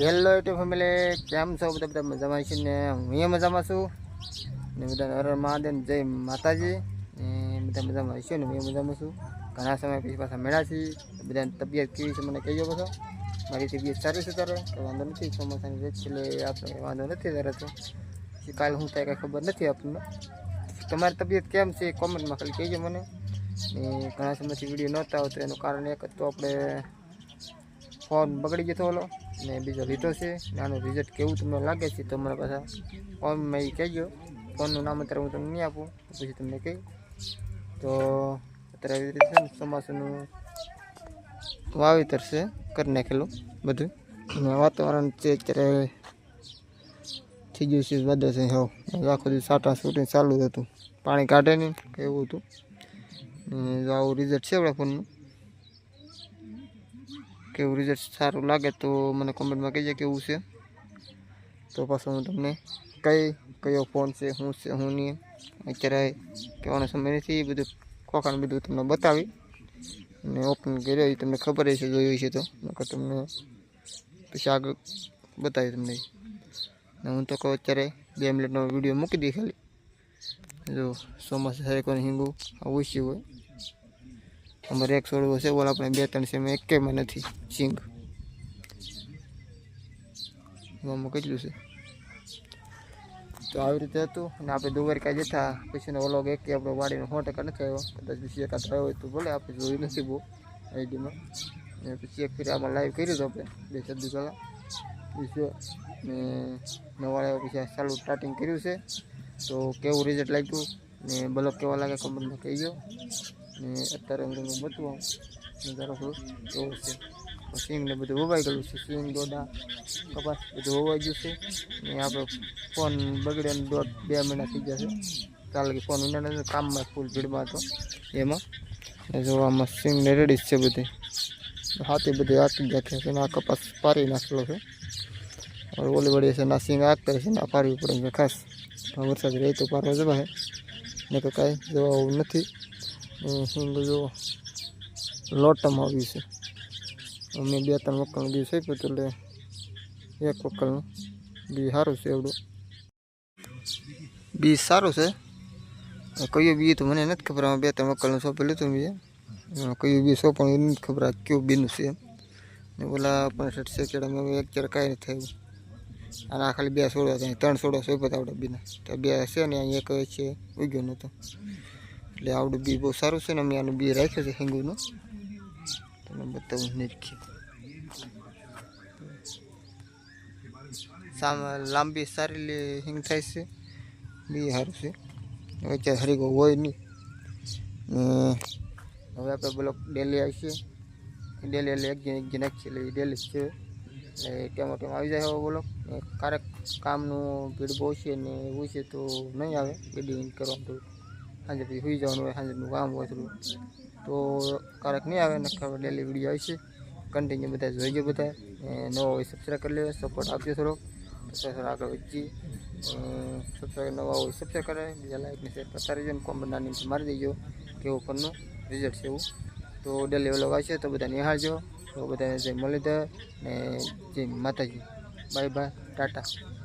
Hello YouTube family કેમ છો બધા? બધા મજામાં છે ને હું મજામાં છું. ને બધા હર મહાદેવ જય માતાજી. ને બધા મજામાં હશો ને હું મજામાં છું. ઘણા સમય પછી પાછા મેળા છીએ. બધાની તબિયત કેવી છે મને કહેજો બધો મારી તબિયત સારી છે ત્યારે તો વાંધો નથી, ચોમાસાની રેત એટલે આપણે વાંધો નથી તારે તો. પછી કાલે શું થાય કાંઈ ખબર નથી આપણને. તમારી તબિયત કેમ છે? કોમેન્ટમાં ખાલી કહેજો મને. ને ઘણા સમયથી વીડિયો નહોતા આવતો, એનું કારણ એક તો આપણે ફોન બગડી ગયો હતો ઓલો. ને બીજો લીધો છે. આનું રિઝલ્ટ કેવું તમને લાગે છે તો મને પાછા ફોનમાં એ કહેજો. ફોનનું નામ અત્યારે હું તમને નહીં આપું. પછી તમને કહી. તો અત્યારે આવી રીતે છે ચોમાસાનું વાવેતર છે. કરી નાખેલું બધું. વાતાવરણ છે અત્યારે થઈ ગયું છે વાદળ છે. હવ. આખો દિવસ સાટા શૂટિંગ ચાલુ હતું. પાણી કાઢે નહીં એવું હતું. આવું રિઝલ્ટ છે આપણા ફોનનું કેવું રિઝલ્ટ સારું લાગે તો મને કોમેન્ટમાં કહેજે કેવું છે. તો પાછું હું તમને કઈ, કયો ફોન છે, શું છે, શું નહીં. અત્યારે કહેવાનો સમય નથી બધું ખોખાણ બધું તમને બતાવી. અને ઓપન કર્યો, એ તમને ખબર હશે, જોયું છે તો. નકર તમને પછી આગળ બતાવી તમને. અને હું તો કહું અત્યારે બે મિનિટનો વીડિયો મૂકી દઈ ખાલી. જો ચોમાસા થાય કોને આવું હોય. અમારે એક છોડવો છે, બોલ આપણે બે ત્રણ એમાં એકેમાં નથી. સિંગ. એમાં કેટલું છે? તો આવી રીતે હતું અને આપણે દુવારકા જતા પછીનો ઓલો એક આપણો વાડીનો સો ટકા નથી આવ્યો. કદાચ પછી એકાદ થયો હોય તો ભલે, આપણે જોયું નથી બહુ આઈડીમાં. ને પછી એક ફેર આમાં લાઈવ કર્યું હતું આપણે, બે સદી પહેલાં. બીજું ને નવા આવ્યો પછી ચાલુ સ્ટાર્ટિંગ કર્યું છે. તો કેવું રિઝલ્ટ લાગ્યું? ને બ્લોક કેવા લાગે કમેન્ટમાં કહીજો ને અત્યારે હું તમને બતાવું નજારો થોડું કેવો છે. સિંગ ને બધું હોવાઈ ગયું છે. સિંગ દોડા, કપાસ બધું હોવાઈ ગયું છે. ને આપણે ફોન બગડે ને દોઢ બે મહિના થઈ ગયા છે. ચાલે કે ફોન ઉનાળે કામમાં ફૂલ ભીડમાં હતો. એમાં ને જો આમાં સિંગ ને રેડી છે બધી. હાથી બધી આકી ગયા છે ને આ કપાસ પારી નાખેલો છે. હવે ઓલી વળી છે ના સિંગ આગ કરે છે ના પારવી પડે છે. ખાસ. પણ વરસાદ રહે તો પારવા જવાય. ને કે કાંઈ જવા એવું નથી. હિંગ જો લોટમ આવ્યું છે. અમે બે ત્રણ વકલનું બી હતું એટલે એક વકલનું બી સારું છે એવડું. બી સારું છે? કયું બી તો મને નથી ખબર, આમાં બે ત્રણ વકલનું સોંપી લીધું મેં. કયું બી સોંપણ એ નથી ખબર કયું બીનું છે એમ. ને ઓલા પણ છે કે એક ચાર કાંઈ નથી થયું અને આ ખાલી બે સોળો ત્રણ સોળો સોંપ્યા હતા આપણે બીના. તો બે છે ને, અહીંયા એક છે, ઉગ્યો નહોતો એટલે આવડું બી બહુ સારું છે ને અમે આનું બી રાખ્યું છે હિંગુનું. તમને બતાવું સામે લાંબી સારી હિંગ થાય છે. બી સારું છે. વચ્ચે હરીગો હોય નહીં. હવે આપણે બ્લોક ડેલી આવીશું ડેલી એટલે એક જણ એક જણ નાખીએ એટલે ડેલી છે. એટલે ટેમો ટેમ આવી જાય હવે બોલો. ક્યારેક કામનું ભીડ બહુ છે ને એવું છે તો નહીં આવે. એડિટિંગ કરવાનું થોડું સાંજે પછી સુઈ જવાનું હોય, સાંજનું કામ હોય થોડું. તો ક્યારેક નહીં આવે ને ખબર ડેલી વીડિયો આવશે કન્ટિન્યુ બધા જોઈજો બધા ને નવો હોય સબસ્ક્રાઈબ કરી લેજો સપોર્ટ આપજો થોડો. થોડો આગળ વધીએ. સબસ્ક્રાઈબ નવા હોય સબસ્ક્રાઈબ કરે બીજા લાઈકને શેર કરતા રહેજો ને કોમેન્ટ નાની મારી દેજો. કેવું ફોનનું રિઝલ્ટ છે એવું. તો ડેલી વ્લોગ આવશે, તો બધા નિહાળજો. તો બધાને જય દે ને જય માતાજી. Bye bye tata.